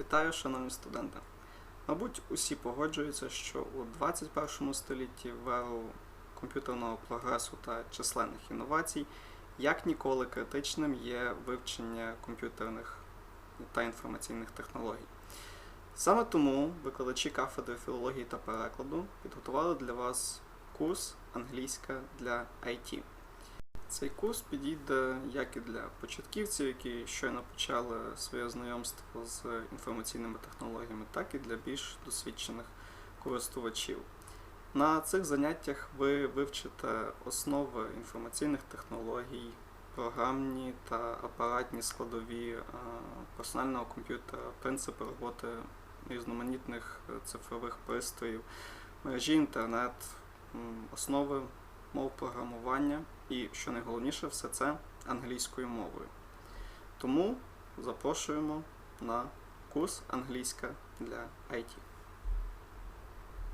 Вітаю, шановні студенти! Мабуть, усі погоджуються, що у 21 столітті в еру комп'ютерного прогресу та численних інновацій як ніколи критичним є вивчення комп'ютерних та інформаційних технологій. Саме тому викладачі кафедри філології та перекладу підготували для вас курс англійська для IT. Цей курс підійде як і для початківців, які щойно почали своє знайомство з інформаційними технологіями, так і для більш досвідчених користувачів. На цих заняттях ви вивчите основи інформаційних технологій, програмні та апаратні складові е, персонального комп'ютера, принципи роботи різноманітних е, цифрових пристроїв, мережі інтернет, основи мов програмування і, що найголовніше, все це англійською мовою. Тому запрошуємо на курс англійська для IT.